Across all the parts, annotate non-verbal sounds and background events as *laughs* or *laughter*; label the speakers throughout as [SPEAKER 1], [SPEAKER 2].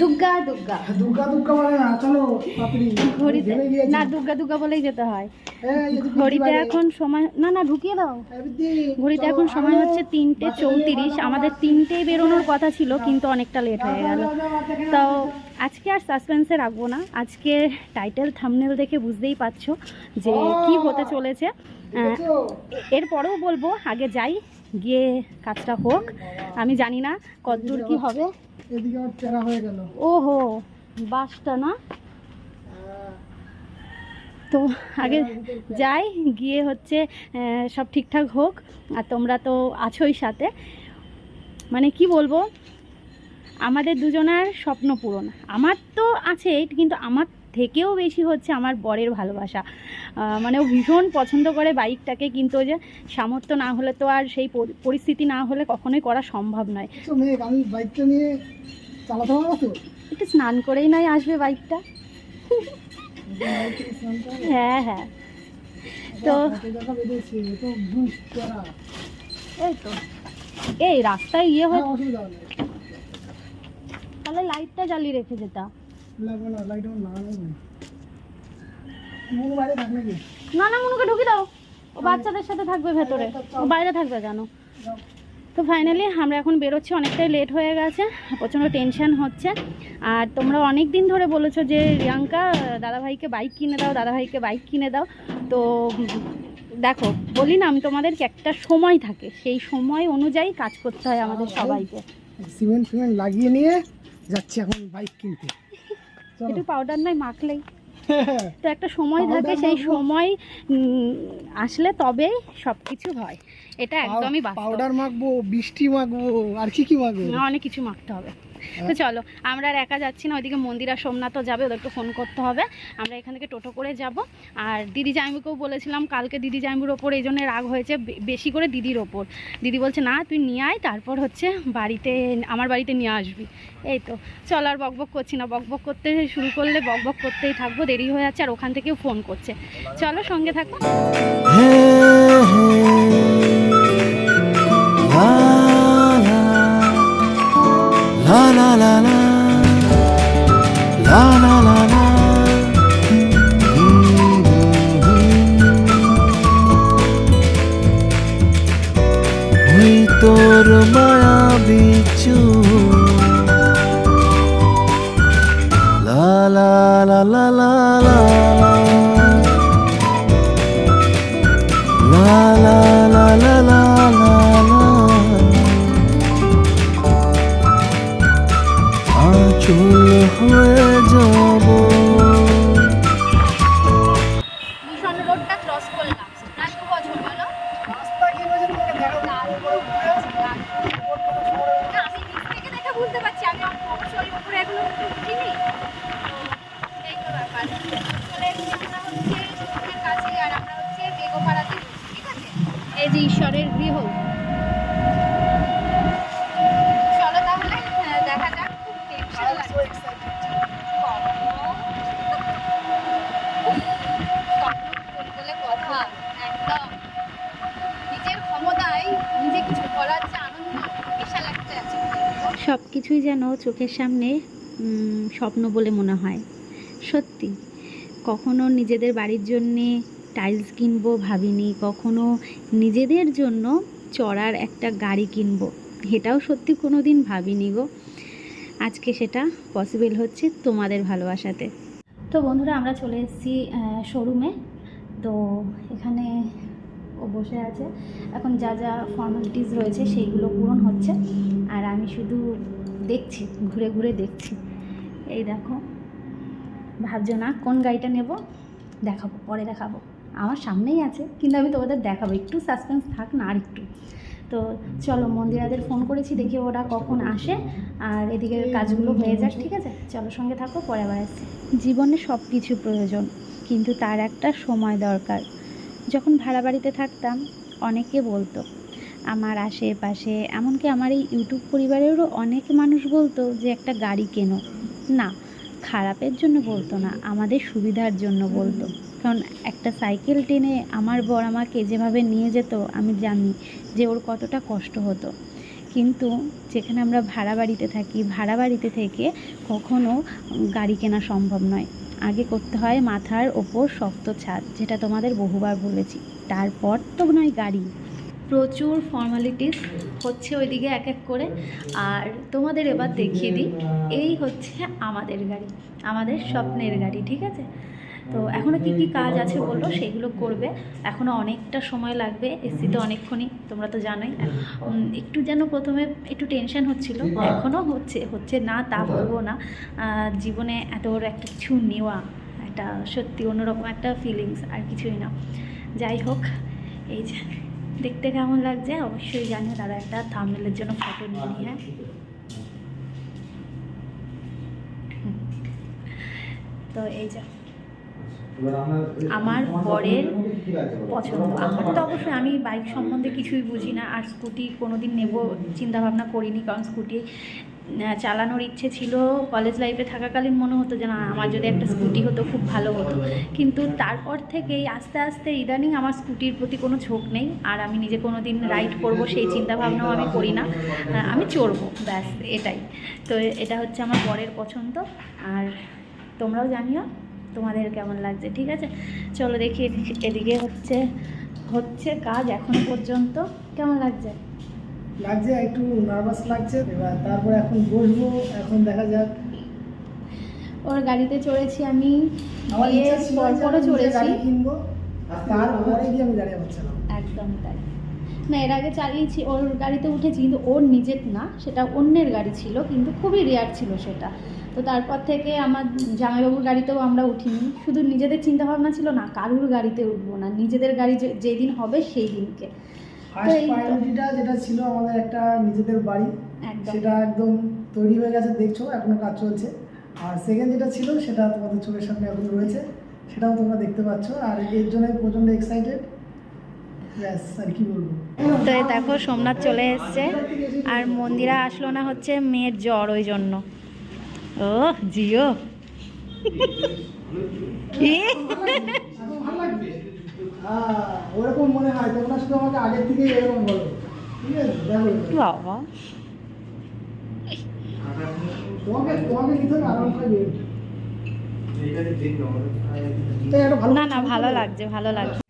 [SPEAKER 1] দুর্গা দুর্গা
[SPEAKER 2] দুর্গা দুর্গা বলে না চলো পাপড়ি।
[SPEAKER 1] ঘড়িতে না দুর্গা দুর্গা বলেই যেতে হয়।
[SPEAKER 2] এই
[SPEAKER 1] ঘড়িতে এখন সময় না না ঢুকিয়ে দাও।
[SPEAKER 2] এই
[SPEAKER 1] ঘড়িতে এখন সময় হচ্ছে তিনটে চৌত্রিশ। আমাদের তিনটেই বেরোনোর কথা ছিল কিন্তু অনেকটা লেট হয়ে গেল। তো আজকে আর সাসপেন্সে রাখব না। আজকে টাইটেল থামনেল দেখে বুঝতেই পারছ যে কি হতে চলেছে। এরপরেও বলব আগে যাই গিয়ে কাজটা হোক। আমি জানি না কতদূর কি হবে।
[SPEAKER 2] এদিকে আমার চেরা হয়ে গেল।
[SPEAKER 1] ওহো বাসটা না? তো আগে যাই গিয়ে হচ্ছে সব ঠিকঠাক হোক আর তোমরা তো আছোই সাথে। মানে কি বলব আমাদের দুজনার স্বপ্ন পূরণ। আমার তো আছে কিন্তু আমার থেকেও বেশি হচ্ছে আমার বরের ভালোবাসা। মানে ও ভীষণ পছন্দ করে বাইকটাকে কিন্তু যে সামর্থ্য না হলে তো আর সেই পরিস্থিতি না হলে কখনোই করা সম্ভব নয়।
[SPEAKER 2] আমি বাইকটা নিয়ে চালাতে পারব তো?
[SPEAKER 1] একটু স্নান করেই নয় আসবে বাইকটা। হ্যাঁ হ্যাঁ। তো। এই তো। এই রাস্তায় ইয়ে হয়
[SPEAKER 2] হ্যাঁ,
[SPEAKER 1] তাহলে লাইটটা জ্বালিয়ে রেখে যেতা
[SPEAKER 2] লাগবে না লাইট আমার লাগানোই নেই মনে বাইরে থাক নাকি?
[SPEAKER 1] না না মনুকে ঢুকি দাও। ও বাচ্চাদের সাথে থাকবে ভেতরে। ও বাইরে থাকবে কেন? তো ফাইনালি আমরা এখন বেরোচ্ছি অনেকটাই লেট হয়ে গেছে প্রচণ্ড টেনশন হচ্ছে। আর তোমরা অনেক দিন ধরে বলেছ যে রিয়াঙ্কা দাদাভাইকে বাইক কিনে দাও দাদাভাইকে বাইক কিনে দাও। তো দেখো বলি না আমি তোমাদেরকে একটা সময় থাকে। সেই সময় অনুযায়ী কাজ করতে হয় আমাদের সবাইকে।
[SPEAKER 2] সিমেন্ট ফিমেন্ট লাগিয়ে নিয়ে যাচ্ছি এখন বাইক কিনতে।
[SPEAKER 1] একটু পাউডার নয় মাখলেই। *laughs* তো একটা সময় থাকে সেই সময় উম, আসলে তবে সব কিছু হয়। এটা একদমই
[SPEAKER 2] পাউডার মাখবো বৃষ্টি মাখবো আর কি কি মাখবো?
[SPEAKER 1] না, অনেক কিছু মাখতে হবে। তো চলো, আমরা আর একা যাচ্ছি না, ওইদিকে মন্দিরা সোমনাথও যাবে, ওদেরকে ফোন করতে হবে। আমরা এখান থেকে টোটো করে যাব। আর দিদি জামিকেও বলেছিলাম, কালকে দিদি জামির ওপর এই জন্য রাগ হয়েছে বেশি করে দিদির ওপর দিদি বলছে, না, তুই নিয়ে আয়, তারপর হচ্ছে বাড়িতে, আমার বাড়িতে নিয়ে আসবি। এই তো, চল আর বকবক করছি না, বকবক করতে শুরু করলে বকবক করতেই থাকব, দেরি হয়ে যাচ্ছে, আর ওখান থেকেও ফোন করছে। চলো সঙ্গে থাকো।
[SPEAKER 3] la la
[SPEAKER 1] এই যে ঈশ্বরের গৃহ। তাহলে দেখা যাক। কথা একদম নিজের ক্ষমতায় আনন্দ সব কিছুই যেন চোখের সামনে স্বপ্ন বলে মনে হয়। সত্যি, কখনো নিজেদের বাড়ির জন্যে টাইলস কিনবো ভাবিনি, কখনো নিজেদের জন্য চড়ার একটা গাড়ি কিনবো। এটাও সত্যি কোনো দিন ভাবিনি গো। আজকে সেটা পসিবল হচ্ছে তোমাদের ভালোবাসাতে। তো বন্ধুরা, আমরা চলে এসেছি শোরুমে তো এখানে ও বসে আছে। এখন যা যা ফর্মালিটিস রয়েছে সেইগুলো পূরণ হচ্ছে। আর আমি শুধু দেখছি, ঘুরে ঘুরে দেখছি। এই দেখো, ভাবছ না কোন গাড়িটা নেব? দেখাবো, পরে দেখাবো। আমার সামনেই আছে, কিন্তু আমি তোমাদের দেখাবো। একটু সাসপেন্স থাক না আর একটু। তো চলো, মন্দিরাদের ফোন করেছি, দেখি ওরা কখন আসে। আর এদিকে কাজগুলো হয়ে যাক, ঠিক আছে? চলো, সঙ্গে থাকো, পরে আবার আসছি। জীবনে সব কিছু প্রয়োজন, কিন্তু তার একটা সময় দরকার। যখন ভাড়া বাড়িতে থাকতাম, অনেকে বলতো, আমার আশেপাশে, এমনকি আমার এই ইউটিউব পরিবারেরও অনেক মানুষ বলতো, যে একটা গাড়ি কেনো। না, খারাপের জন্য বলতো না, আমাদের সুবিধার জন্য বলতো। কারণ একটা সাইকেল টেনে আমার বর আমাকে যেভাবে নিয়ে যেত, আমি জানি যে ওর কতটা কষ্ট হতো। কিন্তু যেখানে আমরা ভাড়া বাড়িতে থাকি, ভাড়া বাড়িতে থেকে কখনো গাড়ি কেনা সম্ভব নয়। আগে করতে হয় মাথার ওপর শক্ত ছাদ, যেটা তোমাদের বহুবার বলেছি। তারপর তো নয় গাড়ি। প্রচুর ফর্মালিটিস হচ্ছে ওইদিকে এক এক করে। আর তোমাদের এবার দেখিয়ে দিই, এই হচ্ছে আমাদের গাড়ি, আমাদের স্বপ্নের গাড়ি, ঠিক আছে? তো এখনও কি কি কাজ আছে বলল? সেগুলো করবে। এখনও অনেকটা সময় লাগবে এসিতে অনেকক্ষণই, তোমরা তো জানোই। একটু যেন প্রথমে একটু টেনশন হচ্ছিল। এখনও হচ্ছে হচ্ছে না, তা বলব না। জীবনে এত বড় একটা কিছু নেওয়া, একটা সত্যি অন্যরকম একটা ফিলিংস আর কিছুই না। যাই হোক, এই যে, দেখতে কেমন লাগছে? অবশ্যই জানিও দাদা, একটা থামনেলের জন্য ফটো নিয়ে নিই হ্যাঁ তো এই যে আমার বরের পছন্দ। আমার তো অবশ্যই আমি বাইক সম্বন্ধে কিছুই বুঝি না আর স্কুটি কোনো দিন নেব চিন্তাভাবনা করিনি কারণ স্কুটি চালানোর ইচ্ছে ছিল। কলেজ লাইফে থাকাকালীন মনে হতো যে না আমার যদি একটা স্কুটি হতো খুব ভালো হতো। কিন্তু তারপর থেকেই আস্তে আস্তে ইদানিং আমার স্কুটির প্রতি কোনো ঝোঁক নেই আর আমি নিজে কোনো দিন রাইড করব সেই চিন্তাভাবনাও আমি করি না। আমি চড়বো ব্যাস এটাই। তো এটা হচ্ছে আমার বরের পছন্দ আর তোমরাও জানিও। তোমাদের কেমন লাগছে? ঠিক আছে? চলো দেখি এদিকে- হচ্ছে হচ্ছে কাজ এখন পর্যন্ত। কেমন লাগছে?
[SPEAKER 2] লাগছে একটু নার্ভাস লাগছে। এবার তারপর এখন বসবো এখন দেখা যাক।
[SPEAKER 1] ওর গাড়িতে চড়েছি আমি।
[SPEAKER 2] আমার ইচ্ছা ছিল যে
[SPEAKER 1] পরপরও চড়েছি। একদম তাই। না এর আগে চালিয়েছি ওর গাড়িতে উঠেছি কিন্তু ওর নিজের না সেটা অন্যের গাড়ি ছিল কিন্তু খুবই রেয়ার ছিল সেটা। তো তারপর থেকে আমার জামাইবাবুর গাড়িতেও আমরা উঠিনি। শুধু নিজেদের চিন্তা ভাবনা ছিল না কারুর গাড়িতে উঠবো না নিজেদের গাড়ি যে- যেদিন হবে সেই দিনকে।
[SPEAKER 2] যেটা ছিল আমাদের একটা নিজেদের বাড়ি সেটা একদম তৈরি হয়ে গেছে দেখছ এখনও কাজ চলছে। আর সেকেন্ড যেটা ছিল সেটা তোমাদের চোখের সামনে এখন রয়েছে সেটাও তোমরা দেখতে পাচ্ছ। আর এর জন্য প্রচণ্ড এক্সাইটেড ব্যাস আর কি বলব?
[SPEAKER 1] তো দেখো, সোমনাথ চলে এসছে। আর মন্দিরা আসলো না হচ্ছে মেয়ের জ্বর, ওই জন্য। ও জিও। না না, ভালো লাগছে ভালো লাগছে।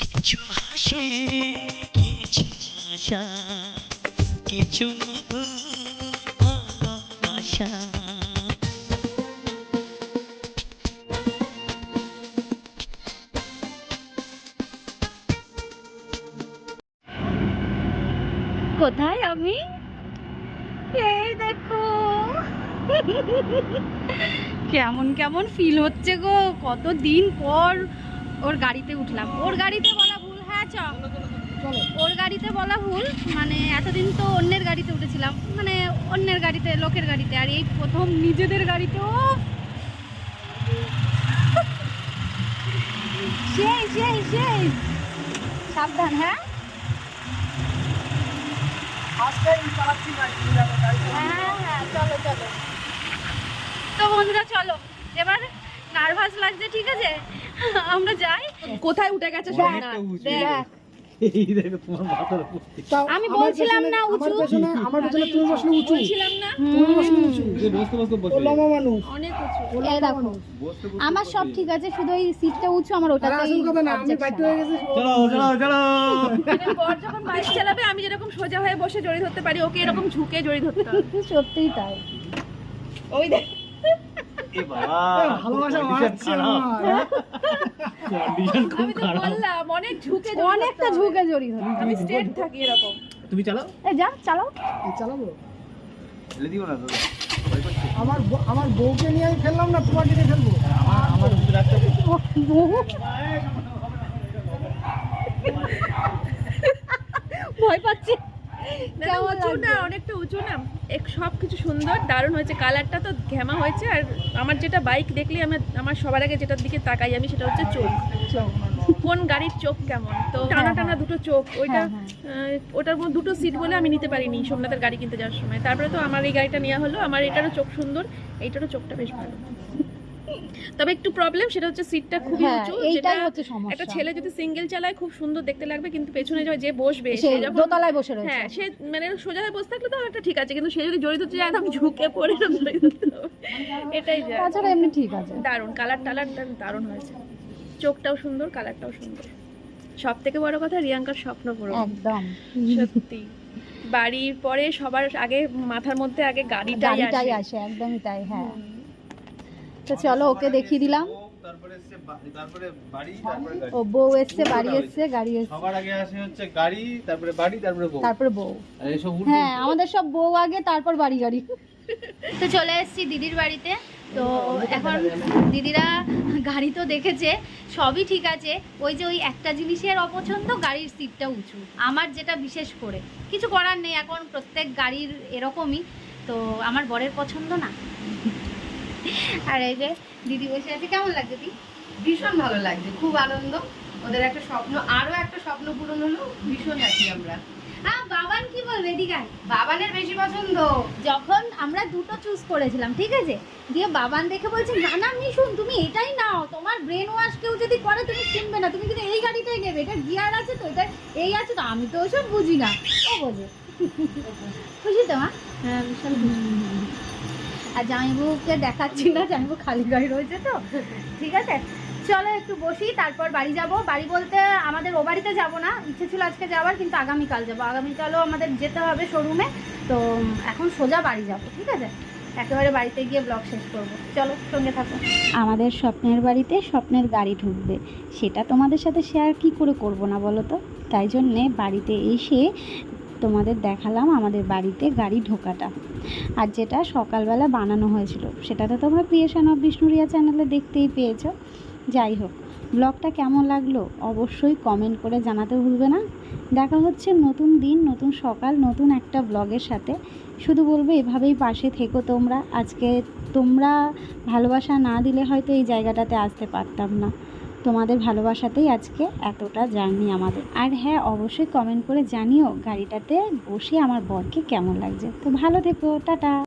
[SPEAKER 4] কিছু হাসে কিছু আশা কিছু ভালোবাসা
[SPEAKER 1] কোথায় আমি? এই দেখো। কেমন কেমন ফিল হচ্ছে গো? কত দিন পর ওর গাড়িতে উঠলাম। ওর গাড়িতে বলা ভুল হ্যাঁ চ। ওর গাড়িতে বলা ভুল মানে এতদিন তো অন্যের গাড়িতে উঠেছিলাম। মানে অন্যের গাড়িতে, লোকের গাড়িতে, আর এই প্রথম নিজেদের গাড়িতে ও সেই সেই সেই। সাবধান হ্যাঁ? হ্যাঁ হ্যাঁ চলো চলো। তো বন্ধুরা চলো এবার নার্ভাস লাগছে ঠিক আছে? আমরা যাই।
[SPEAKER 5] কোথায় উঠে গেছে? শোন
[SPEAKER 1] দেখ আমি
[SPEAKER 2] আমার
[SPEAKER 1] বলছিলাম না
[SPEAKER 2] আমার
[SPEAKER 1] উঁচু।
[SPEAKER 2] পেছনে আমার পেছনে তুমি বসলে উঁচু।
[SPEAKER 5] বলছিলাম না।
[SPEAKER 2] তুমি বসলে উঁচু। ও লম্বা মানুষ।
[SPEAKER 5] অনেক উঁচু।
[SPEAKER 1] এই দেখো। আমার সব ঠিক আছে শুধু এই সিটটা উঁচু আমার
[SPEAKER 2] আর
[SPEAKER 1] ওটাতেই
[SPEAKER 2] আসল কথা না আমি বাইট হয়ে গেছি।
[SPEAKER 5] বর যখন বাইক চালাবে আমি যেরকম সোজা হয়ে বসে জড়ি ধরতে পারি ওকে এরকম ঝুঁকে জড়ি ধরতে হবে।
[SPEAKER 1] সত্যিই তাই।
[SPEAKER 5] ওই দেখ।
[SPEAKER 2] এ, ভালোবাসা হ্যাঁ?
[SPEAKER 5] আমি বললাম অনেক ঝুঁকে
[SPEAKER 1] অনেকটা ঝুঁকে জড়ি ধরে
[SPEAKER 5] আমি স্ট্রেট থাকি এরকম।
[SPEAKER 3] তুমি চালাও?
[SPEAKER 1] এই যা চালাও।
[SPEAKER 2] এই চালাবো?
[SPEAKER 3] ফেলে দিও না দাদা
[SPEAKER 2] আমার বউ- আমার বউকে নিয়ে আমি ফেললাম না তোমাকে নিয়ে ফেলব?
[SPEAKER 3] আমার আমার রাস্তা
[SPEAKER 1] ভয় পাচ্ছি।
[SPEAKER 5] না, না, উঁচু না অনেকটা উঁচু না। এক সব কিছু সুন্দর দারুণ হয়েছে কালারটা তো ঘেমা হয়েছে আর আমার যেটা বাইক দেখলে আমার আমার সবার আগে যেটার দিকে তাকাই আমি সেটা হচ্ছে চোখ। কোন গাড়ির চোখ কেমন? তো টানা টানা দুটো চোখ ওইটা
[SPEAKER 1] হ্যাঁ,
[SPEAKER 5] ওটার মধ্যে দুটো সিট বলে আমি নিতে পারিনি সোমনাথের গাড়ি কিনতে যাওয়ার সময়। তারপরে তো আমার এই গাড়িটা নেওয়া হলো আমার এটারও চোখ সুন্দর এইটারও চোখটা বেশ ভালো। তবে একটু প্রবলেম সেটা হচ্ছে সিটটা খুবই
[SPEAKER 1] হ্যাঁ
[SPEAKER 5] উঁচু
[SPEAKER 1] এইটাই হচ্ছে সমস্যা।
[SPEAKER 5] একটা ছেলে যদি সিঙ্গেল চালায় খুব সুন্দর দেখতে লাগবে কিন্তু পেছনে যে- যে বসবে
[SPEAKER 1] সে
[SPEAKER 5] যখন
[SPEAKER 1] দোতলায় বসে রয়েছে।
[SPEAKER 5] হ্যাঁ সে মানে সোজা হয়ে বসে থাকলে তো একটা ঠিক আছে কিন্তু সে যদি জড়িত হচ্ছে যায় একদম ঝুঁকে পড়ে। এটাই যা।
[SPEAKER 1] তাছাড়া এমনি ঠিক আছে।
[SPEAKER 5] দারুণ কালার টালার দারুণ হয়েছে। চোখটাও সুন্দর কালারটাও সুন্দর। সব থেকে বড় কথা রিয়াঙ্কার স্বপ্ন পূরণ।
[SPEAKER 1] একদম।
[SPEAKER 5] সত্যি। বাড়ির পরে সবার আগে মাথার মধ্যে আগে গাড়িটাই আসে।
[SPEAKER 1] একদমই তাই হ্যাঁ। তো চলো ওকে দেখিয়ে দিলাম। ও বউ এসছে বাড়ি এসছে গাড়ি এসছে।
[SPEAKER 3] সবার আগে আসে হচ্ছে গাড়ি তারপরে বাড়ি তারপরে বউ।
[SPEAKER 1] তারপরে বউ।
[SPEAKER 3] আর এসব উল্টো
[SPEAKER 1] হ্যাঁ আমাদের সব বউ আগে তারপর বাড়ি গাড়ি। তো চলে এসেছি দিদির বাড়িতে। তো এখন দিদিরা গাড়ি তো দেখেছে সবই ঠিক আছে। ওই যে ওই একটা জিনিসের অপছন্দ গাড়ির সিটটা উঁচু। আমার যেটা বিশেষ করে। কিছু করার নেই এখন প্রত্যেক গাড়ির এরকমই। তো আমার বরের পছন্দ না। আর এই যে দিদি বসে আছে কেমন লাগছে দিদি?
[SPEAKER 6] ভীষণ ভালো লাগছে খুব আনন্দ। ওদের একটা স্বপ্ন আরও একটা স্বপ্ন পূরণ হলো ভীষণ আছি আমরা।
[SPEAKER 1] হ্যাঁ বাবান কি বলবে
[SPEAKER 6] বাবানের বেশি পছন্দ।
[SPEAKER 1] যখন আমরা দুটো চুজ করেছিলাম ঠিক আছে? দিয়ে বাবান দেখে বলছে না না মিশুন তুমি এটাই নাও। তোমার ব্রেন ওয়াশ কেউ যদি করে তুমি কিনবে না। তুমি কিন্তু এই গাড়িটাই নেবে। এটা গিয়ার আছে তো এটা এই আছে তো আমি তো ওসব বুঝি না। ও বোঝে। বুঝি তো মা? হ্যাঁ বিশাল খুশি। আর জামাইবাবুকে দেখাচ্ছি না, জামাইবাবু খালি গাড়ি রয়েছে তো। ঠিক আছে? চলো একটু বসি, তারপর বাড়ি যাব। বাড়ি বলতে আমাদের ও বাড়িতে যাব না, ইচ্ছে ছিল আজকে যাওয়ার, কিন্তু আগামীকাল যাব। আগামীকালও আমাদের যেতে হবে শোরুমে, তো এখন সোজা বাড়ি যাব, ঠিক আছে? একেবারে বাড়িতে গিয়ে ব্লগ শেষ করব। চলো, সঙ্গে থাকো। আমাদের স্বপ্নের বাড়িতে স্বপ্নের গাড়ি ঢুকবে। সেটা তোমাদের সাথে শেয়ার কি করে করব না বলো তো? তাই জন্যে বাড়িতে এসে তোমাদের দেখালাম আমাদের বাড়িতে গাড়ি ঢোকাটা। আর যেটা সকালবেলা বানানো হয়েছিল সেটা তো তোমরা ক্রিয়েশন অফ বিষ্ণুরিয়া চ্যানেলে দেখতেই পেয়েছ। যাই হোক, ব্লগটা কেমন লাগল অবশ্যই কমেন্ট করে জানাতে ভুলবে না। দেখা হচ্ছে নতুন দিন, নতুন সকাল, নতুন একটা ব্লগের সাথে। শুধু বলব, এভাবেই পাশে থেকো তোমরা। আজকে তোমরা ভালোবাসা না দিলে হয়তো এই জায়গাটাতে আসতে পারতাম না। তোমাদের ভালোবাসাতেই আজকে এতটা জার্নি আমাদের। আর হ্যাঁ অবশ্যই কমেন্ট করে জানিও গাড়িটাতে বসে আমার বরকে কেমন লাগছে। তো ভালো থেকো, টাটা।